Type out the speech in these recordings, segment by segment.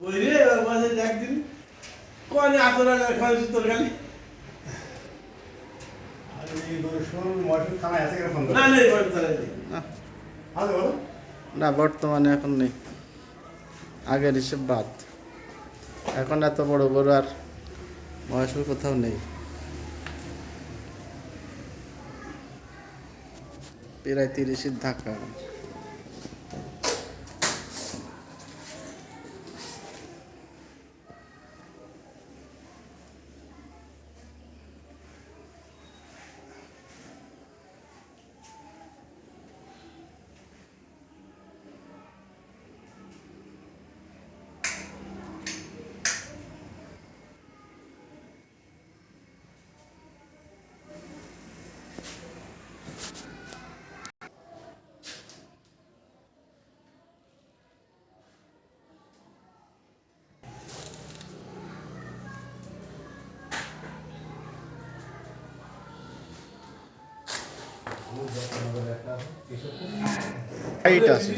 ওই রে মাঝে একদিন কিনা তারা না বর্তমানে এখন নেই। আগের হিসেব বাদ। এখন এত বড় বড় আর মহেশপুর কোথাও নেই। প্রায় তিরিশের ধাক্কা। হাইট আছে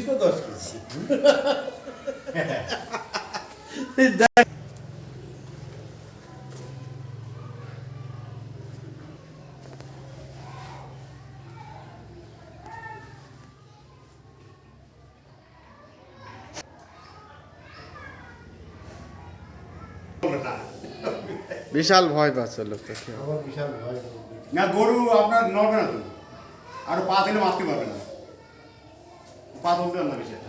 বিশাল ভয় পাচ্ছে লোকটা। বিশাল ভয় না গরু আপনার নড়বে না তো അവിടെ പാത്തിന്റെ മാസ്തി പറഞ്ഞത് അപ്പോൾ വന്ന വിശേഷം.